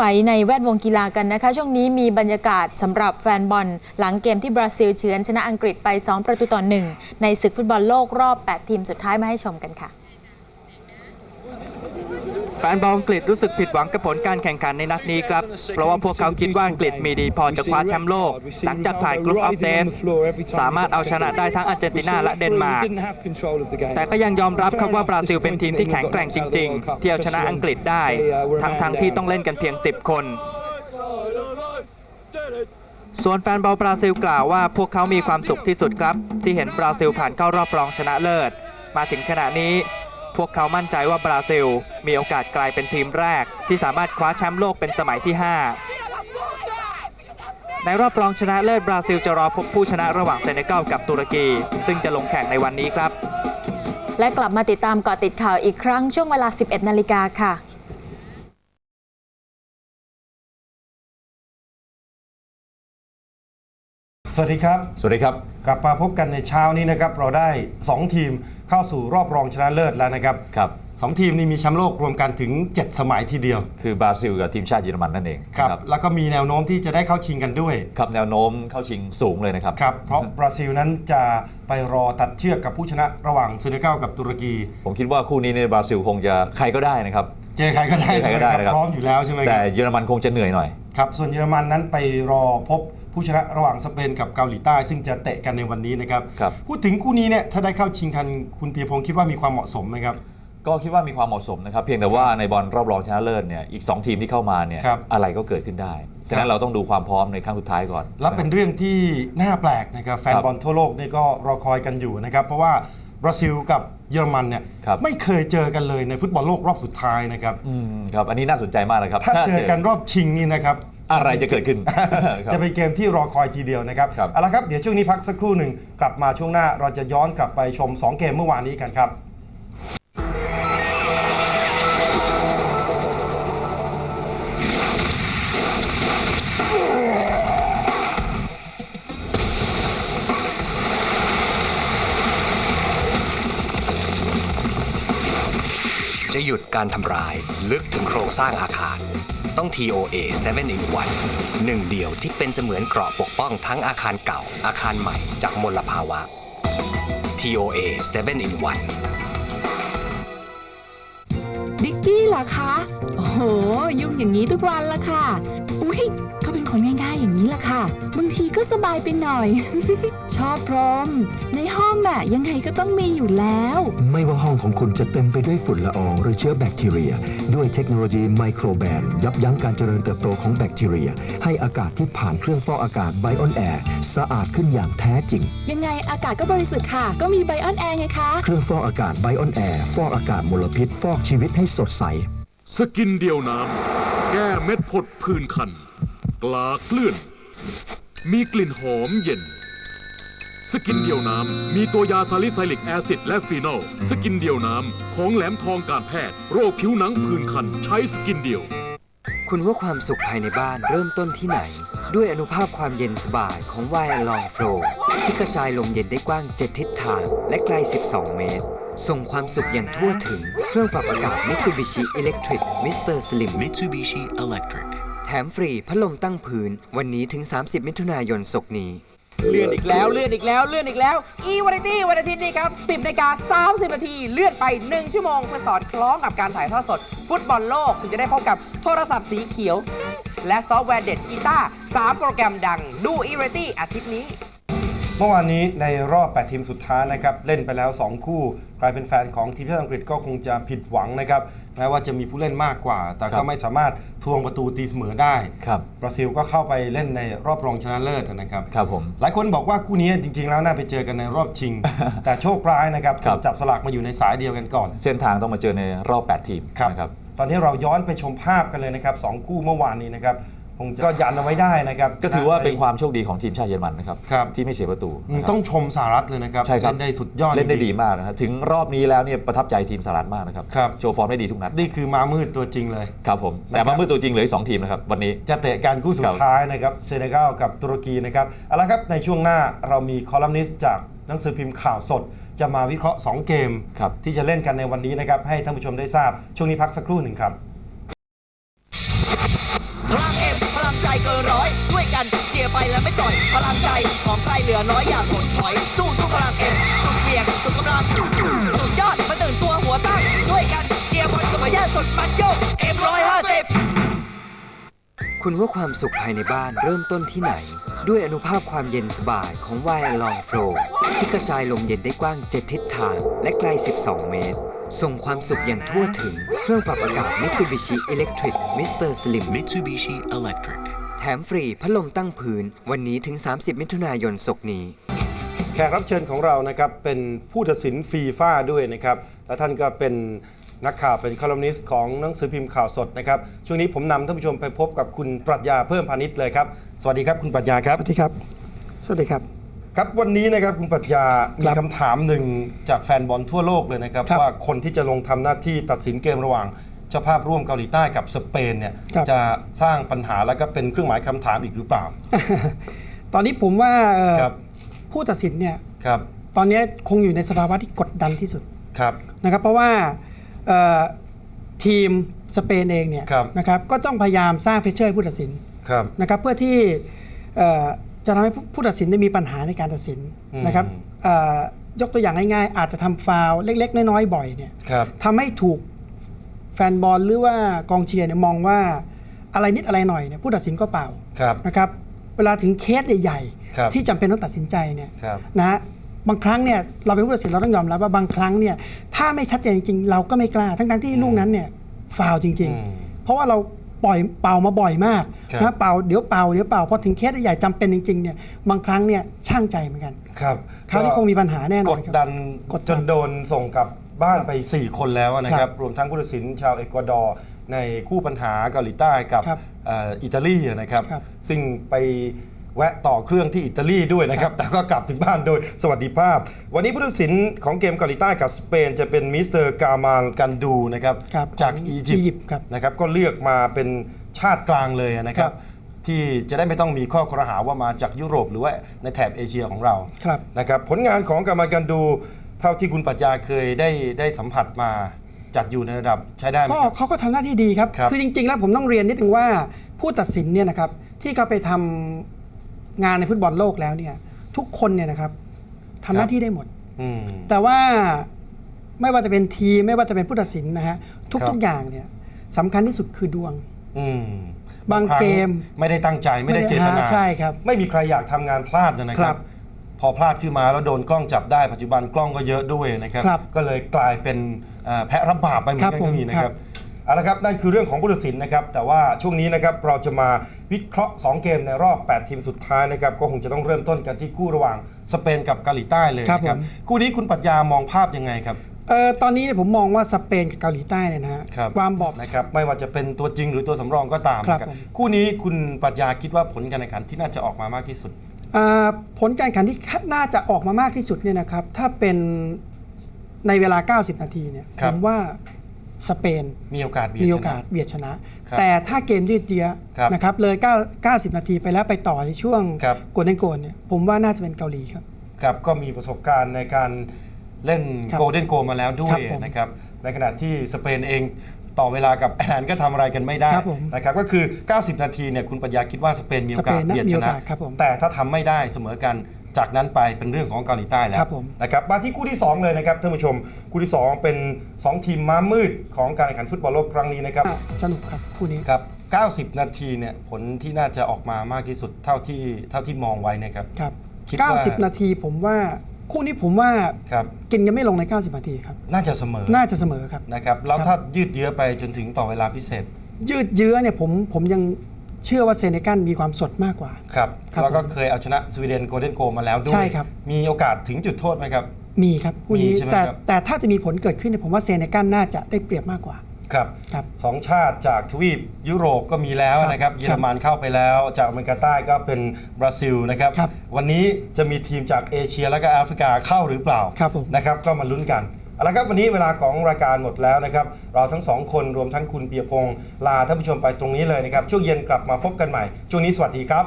ไหวในแวดวงกีฬากันนะคะ ช่วงนี้มีบรรยากาศสำหรับแฟนบอล หลังเกมที่บราซิลเฉือนชนะอังกฤษไป 2 ประตูต่อ1ในศึกฟุตบอลโลกรอบ 8 ทีมสุดท้ายมาให้ชมกันค่ะ แฟนบอลอังกฤษรู้สึกผิดหวังกับผลการแข่งขันในนัดนี้ครับ เพราะว่าพวกเขาคิดว่าอังกฤษมีดีพอจะคว้าแชมป์โลก หลังจากผ่านกรุ๊ปออฟเดฟสามารถเอาชนะได้ทั้งอาร์เจนตินาและเดนมาร์ก แต่ก็ยังยอมรับครับว่าบราซิลเป็นทีมที่แข็งแกร่งจริง ๆ ที่เอาชนะอังกฤษได้ ทั้งๆที่ต้องเล่นกันเพียง 10 คนส่วนแฟนบอลบราซิลกล่าวว่าพวกเขามีความสุขที่สุดครับ ที่เห็นบราซิลผ่านเข้ารอบรองชนะเลิศ มาถึงขณะนี้ พวกเขามั่นใจว่าบราซิล มีโอกาสกลายเป็นทีมแรก ที่สามารถคว้าแชมป์โลกเป็นสมัยที่ 5 ในรอบรองชนะเลิศบราซิลจะรอพบผู้ชนะระหว่างเซเนกัลกับตุรกี ซึ่งจะลงแข่งในวันนี้ครับ และกลับมาติดตามเกาะติดข่าวอีกครั้งช่วงเวลา 11 นาฬิกาค่ะสวัสดีครับ สวัสดีครับ กลับมาพบกันในเช้านี้นะครับ เราได้ 2 ทีม เข้าสู่รอบรองชนะเลิศแล้วนะครับครับสองทีมนี้มีแชมป์โลกรวมกันถึง 7 สมัยทีเดียว คือบราซิลกับทีมชาติเยอรมันนั่นเองครับนะแล้วก็มีแนวโน้มที่จะได้เข้าชิงกันด้วยครับแนวโน้มเข้าชิงสูงเลยนะครับครับเพราะบราซิลนั้นจะไปรอตัดเชือกกับผู้ชนะระหว่างเซเนกัลกับตุรกี ผมคิดว่าคู่นี้ในยบราซิลคงจะใครก็ได้นะครับเจอใครก็ได้เจอใครก็ได้ใช่หมนะครับพร้อมอยู่แล้วใช่ไหมคแต่รับเยอรมันคงจะเหนื่อยหน่อยครับส่วนเยอรมันนั้นไปรอพบ ผู้ชนะระหว่างสเปนกับเกาหลีใต้ ซึ่งจะเตะกันในวันนี้นะครับ ครับ พูดถึงคู่นี้เนี่ยถ้าได้เข้าชิงกันคุณเปียพงศ์คิดว่ามีความเหมาะสมไหมครับ ก็คิดว่ามีความเหมาะสมนะครับ เพียงแต่ว่าในบอลรอบรองชนะเลิศเนี่ยอีก 2 ทีมที่เข้ามาเนี่ยครับอะไรก็เกิดขึ้นได้ ฉะนั้นเราต้องดูความพร้อมในครั้งสุดท้ายก่อน และเป็นเรื่องที่น่าแปลกนะครับแฟนครับบอลทั่วโลกนี่ก็รอคอยกันอยู่นะครับ เพราะว่าบราซิลกับเยอรมันเนี่ยครับ ไม่เคยเจอกันเลยในฟุตบอลโลกรอบสุดท้ายนะครับ อืมครับอันนี้น่าสนใจมากนะครับถ้าเจอกันรอบชิงนี่นะครับ อะไรจะเกิดขึ้นครับจะเป็นเกมที่รอคอยทีเดียวนะครับครับ เอาละครับ เดี๋ยวช่วงนี้พักสักครู่หนึ่งกลับมาช่วงหน้าเราจะย้อนกลับไปชม 2 เกมเมื่อวานนี้กันครับ จะหยุดการทำลายลึกถึงโครงสร้างอาคาร ต้อง TOA 7 in 1หนึ่งเดียวที่เป็นเสมือนเกราะปกป้องทั้งอาคารเก่า อาคารใหม่จากมลภาวะ TOA 7 in 1ดิกกี้เหรอคะ โอ้โห ยุ่งอย่างนี้ทุกวันละค่ะ อุ๊ย คนง่ายๆอย่างนี้ละค่ะ บางทีก็สบายไปหน่อย ชอบพรมในห้องน่ะ ยังไงก็ต้องมีอยู่แล้ว ไม่ว่าห้องของคุณจะเต็มไปด้วยฝุ่นละออง หรือเชื้อแบคทีเรีย ด้วยเทคโนโลยีไมโครแบนยับยั้งการเจริญเติบโตของแบคทีเรีย ให้อากาศที่ผ่านเครื่องฟอกอากาศไบออนแอร์สะอาดขึ้นอย่างแท้จริง ยังไงอากาศก็บริสุทธิ์ค่ะ ก็มีไบออนแอร์ไงคะ เครื่องฟอกอากาศไบออนแอร์ฟอกอากาศมลพิษ ฟอกชีวิตให้สดใส สกินเดียวน้ำแก้เม็ดผดผื่นคัน กลากเลื่อนมีกลิ่นหอมเย็น สกินเดียวน้ำ มีตัวยาซาลิไซลิกแอซิดและฟีนอล สกินเดียวน้ำ ของแหลมทองการแพทย์ โรคผิวหนังผื่นคัน ใช้สกินเดียว คุณว่าความสุขภายในบ้านเริ่มต้นที่ไหน ด้วยอนุภาพความเย็นสบายของ y l o n g Flow ที่กระจายลมเย็นได้กว้าง 7 ทิศทาง และไกล 12 เมตร ส่งความสุขอย่างทั่วถึง เครื่องปรับอากาศ Mitsubishi Electric Mr. Slim Mitsubishi Electric แถมฟรีพัดลมตั้งพื้น วันนี้ถึง 30 มิถุนายนศกนี้ เลื่อนอีกแล้วเลื่อนอีกแล้วเลื่อนอีกแล้ว อีวันตี้วันอาทิตย์นี้ครับ10นาฬิกา30นาทีเลื่อนไป 1 ชั่วโมงเพื่อสอดคล้องกับการถ่ายทอดสด ฟุตบอลโลกคุณจะได้พบกับโทรศัพท์สีเขียว และซอฟต์แวร์เด็ดกีตาร์3โปรแกรมดังดูอีวันตี้อาทิตย์นี้ เมื่อวานนี้ในรอบ 8 ทีมสุดท้ายนะครับเล่นไปแล้ว 2 คู่กลายเป็นแฟนของทีมชาติอังกฤษก็คงจะผิดหวังนะครับแม้ว่าจะมีผู้เล่นมากกว่า แต่ครัก็บไม่สามารถทวงประตูตีเสมอได้ครับบราซิลก็เข้าไปเล่นในรอบรองชนะเลิศนะครับครับผมหลายคนบอกว่าคู่นี้จริง ๆ แล้วน่าไปเจอกันในรอบชิง แต่โชคร้ายนะครับครับถูกจับสลากมาอยู่ในสายเดียวกันก่อน เส้นทางต้องมาเจอในรอบ 8 ทีมครับนะครับตอนนี้เราย้อนไปชมภาพกันเลยนะครับสองคู่เมื่อวานนี้นะครับ คงจะ ก็ยันเอาไว้ได้นะครับก็ถือว่าเป็นชะไความโชคดีของทีมชาติเยอรมันนะครับครับ ที่ไม่เสียประตูอืมนะครับ ต้องชมสหรัฐเลยนะครับใช่ครับ เล่นได้สุดยอดเล่นได้จริงๆดีมากนะครับถึงรอบนี้แล้วเนี่ยประทับใจทีมสหรัฐมากนะครับครับ โชว์ฟอร์มได้ดีทุกนัดนี่คือมามืดตัวจริงเลย ครับผมแต่นะครับมาเมื่อตัวจริงเหลืออกสองทีมนะครับวันนี้ จะเตะกันคู่สุครัดบ ท้ายนะครับเซเนกัลกับตุรกีนะครับเอาละครับในช่วงหน้าเรามีคอลัมนิสต์จากหนังสือพิมพ์ข่าวสด จะมาวิเคราะห์ 2 เกม ครับ ที่จะเล่นกันในวันนี้นะครับให้ท่านผู้ชมได้ทราบช่วงนี้พักสักครู่หนึ่งครับ ร้อยช่วยกันเชียร์ไปแล้วไม่ปล่อย พลังใจของใครเหลือน้อยอย่าถดถอย สู้สู้พลังเอ็มสุดเปียกสุดกำลังสุดยอดมาตื่นตัวหัวตั้งช่วยกันเชียร์บอลกับมาย่าสุดมันโยกเอ็มร้อยห้าสิบคุณว่าความสุขภายในบ้านเริ่มต้นที่ไหน ด้วยอนุภาพความเย็นสบายของ w i r e l o n g Flow ที่กระจายลมเย็นได้กว้าง 7 ทิศทางและไกล 12 เมตร ส่งความสุขอย่างทั่วถึง เครื่องปรับอากาศ Mitsubishi Electric Mr. Slim Mitsubishi Electric แถมฟรีพัดลมตั้งพื้น วันนี้ถึง 30 มิถุนายนศกนี้ แขกรับเชิญของเรานะครับเป็นผู้ตัดสินฟีฟ่าด้วยนะครับ และท่านก็เป็นนักข่าวเป็นคอลัมนิสต์ของหนังสือพิมพ์ข่าวสดนะครับ ช่วงนี้ผมนำท่านผู้ชมไปพบกับคุณปรัชญาเพิ่มพาณิชย์เลยครับ สวัสดีครับคุณปรัชญาครับ สวัสดีครับ สวัสดีครับ ครับวันนี้นะครับคุณปรัชญามีคำถามหนึ่งจากแฟนบอลทั่วโลกเลยนะครับ ครับ ว่าคนที่จะลงทำหน้าที่ตัดสินเกมระหว่าง เจ้าภาพร่วมเกาหลีใต้กับสเปนเนี่ยครับ จะสร้างปัญหาแล้วก็เป็นเครื่องหมายคำถามอีกหรือเปล่า ตอนนี้ผมว่าเอ่อครับ ผู้ตัดสินเนี่ยครับตอนนี้คงอยู่ในสภาวะที่กดดันที่สุดครับ นะครับ เพราะว่าเอ่อทีมสเปนเองเนี่ยครับ นะครับก็ต้องพยายามสร้างเพชเชอร์ให้ผู้ตัดสินครับ นะครับเพื่อที่เอ่อจะทำให้ผู้ผู้ตัดสินได้มีปัญหาในการตัดสินอืม นะครับเอ่อยกตัวอย่างง่ายๆ อาจจะทำฟาวล์เล็ก ๆ น้อยๆบ่อยเนี่ยครับ ทำให้ถูก แฟนบอลหรือว่ากองเชียร์เนี่ยมองว่าอะไรนิดอะไรหน่อยเนี่ยผู้ตัดสินก็เปล่าครับนะครับเวลาถึงเคสใหญ่ครับๆที่จำเป็นต้องตัดสินใจเนี่ยครับนะฮะบางครั้งเนี่ยเราเป็นผู้ตัดสินเราต้องยอมรับว่าบางครั้งเนี่ยถ้าไม่ชัดเจนจริงๆเราก็ไม่กล้า ทั้งๆที่ลูกนั้นเนี่ยฟาวล์จริงอืมๆเพราะว่าเราปล่อยเป่ามาบ่อยมากครับนะเป่าเดี๋ยวเป่าเดี๋ยวเป่าพอถึงเคสใหญ่ๆจำเป็นจริงๆเนี่ยบางครั้งเนี่ยช่างใจเหมือนกัน ครับคราวนี้คงมีปัญหาแน่นกอนดครับดันกดดันจนโดนส่งกลับ บ้านไป 4 คนแล้วนะคครัรับบรวมทั้งผู้ตัดสินชาวเอกวาดอร์ในคู่ปัญหาเกาหลีใต้กับครับเอ่ออิตาลีนะครับ ครับ ซึ่งไปแวะต่อเครื่องที่อิตาลีด้วยนะครับ แต่ก็กลับถึงบ้านโดยสวัสดิภาพ วันนี้ผู้ตัดสินของเกมเกาหลีใต้กับสเปนจะเป็นมิสเตอร์กามาลกันดูนะครับ ครับจากของอียิอียิปปต์ต์ครับ นะครับก็เลือกมาเป็นชาติกลางเลยนะครัครับ บ ที่จะได้ไม่ต้องมีข้อกล่าวหาว่ามาจากยุโรปหรือว่าในแถบเอเชียของเราครับ นะครับผลงานของกรรมการดู เท่าที่คุณปรัชญาเคยได้ได้สัมผัสมาจัดอยู่ในระดับใช้ได้ไหมก็ครับ เขาก็ทำหน้าที่ดีครับ ครับคือจริง ๆ แล้วผมต้องเรียนนิดนึงว่าผู้ตัดสินเนี่ยนะครับที่เขาไปทำงานในฟุตบอลโลกแล้วเนี่ยทุกคนเนี่ยนะครับทำหน้าที่ได้หมด อืม แต่ว่าไม่ว่าจะเป็นทีมไม่ว่าจะเป็นผู้ตัดสินนะฮะครัทุกบ ๆอย่างเนี่ยสำคัญที่สุดคือดวง อืมบางครั้เกมไม่ได้ตั้งใจไม่ได้เจตนาไม่ได้หาใช่ครับ ไม่มีใครอยากทำงานพลาดนะคครัรับ บ พอพลาดขึ้นมาแล้วโดนกล้องจับได้ปัจจุบันกล้องก็เยอะด้วยนะครับ ครับก็เลยกลายเป็นเอ่อแพะรับบาปไปเหมือนครักันบก็มีผมนะคครัรับบเอาละครับนั่นคือเรื่องของผู้ตัดสินนะครับ แต่ว่าช่วงนี้นะครับเราจะมาวิเคราะห์ 2 เกมในรอบ 8 ทีมสุดท้ายนะครับ ก็คงจะต้องเริ่มต้นกันที่คู่ระหว่างสเปนกับเกาหลีใต้เลยครับนะครับผม คู่นี้คุณปรัชญามองภาพยังไงครับ เอ่อตอนนี้เนี่ยผมมองว่าสเปนกับเกาหลีใต้เนี่ยนะฮะครับ ความบอบ นะครับไม่ว่าจะเป็นตัวจริงหรือตัวสำรองก็ตามครับนะครับผม คู่นี้คุณปรัชญาคิดว่าผลการแข่งขันที่น่าจะออกมามากที่สุดอ่า ผลการแข่งขันที่คาดน่าจะออกมามากที่สุดเนี่ยนะครับ ถ้าเป็นในเวลา 90 นาทีเนี่ยครัผบมว่าสเปนมีโอกาสเบียดมีชโอกานะสเบียดชนะ ครับแต่ถ้าเกมยืดเยื้อครับนะครับเลย9 90 นาทีไปแล้วไปต่อในช่วงครับ โกลเด้นโกลเนี่ยผมว่าน่าจะเป็นเกาหลีครับ ครับก็มีประสบการณ์ในการเล่นครับโกลเด้นโกมาแล้วด้วครัยบผมนะครับ ในขณะที่สเปนเอง ต่อเวลากับแอร์แลนด์ก็ทำอะไรกันไม่ได้ครับผมนะครับก็คือ 90 นาทีเนี่ยคุณปัญญาคิดว่าสเปนมีโอกาสสเปนน่ะเบียดมีชโอนะกาสครับผมแต่ถ้าทำไม่ได้เสมอกันจากนั้นไปเป็นเรื่องของเกาหลีใต้แล้วครับผม นะครับมาที่คู่ที่ 2 เลยนะครับท่านผู้ชมคู่ที่ 2 เป็น 2 ทีมม้ามืดของการแข่งขันฟุตบอลโลกครั้งนี้นะครับอะสนุกครับคู่นี้ ครับ 90 นาทีเนี่ยผลที่น่าจะออกมามากที่สุดเท่าที่เท่าที่มองไว้นะครับ ครับ คิดว่า90 นาทีผมว่า คู่นี้ผมว่าครับ กินกันไม่ลงใน 90นาทีครับ น่าจะเสมอน่าจะเสมอครับ นะครับแล้วครับ ถ้ายืดเยื้อไปจนถึงต่อเวลาพิเศษยืดเยื้อเนี่ยผมผมยังเชื่อว่าเซเนกัลมีความสดมากกว่า ครับครับแล้วก็ผมเคยเอาชนะสวีเดนโกลเด้นโกมาแล้วด้วยใช่ครับ มีโอกาสถึงจุดโทษไหมครับ มีครับคู่นี้มีใช่ไหมแต่ครับ แต่ถ้าจะมีผลเกิดขึ้นเนี่ยผมว่าเซเนกัลน่าจะได้เปรียบมากกว่า ครับครับ สองชาติจากทวีปยุโรปก็มีแล้วครับนะครับเยอรมันเข้าไปแล้ว จากอเมริกาใต้ก็เป็นบราซิลนะครับครับวันนี้จะมีทีมจากเอเชียและก็แอฟริกาเข้าหรือเปล่าครับผม นะครับก็มาลุ้นกันเอาละครับวันนี้เวลาของรายการหมดแล้วนะครับเราทั้งสองคนรวมทั้งคุณเปียพงศ์ลาท่านผู้ชมไปตรงนี้เลยนะครับช่วงเย็นกลับมาพบกันใหม่ช่วงนี้สวัสดีครับ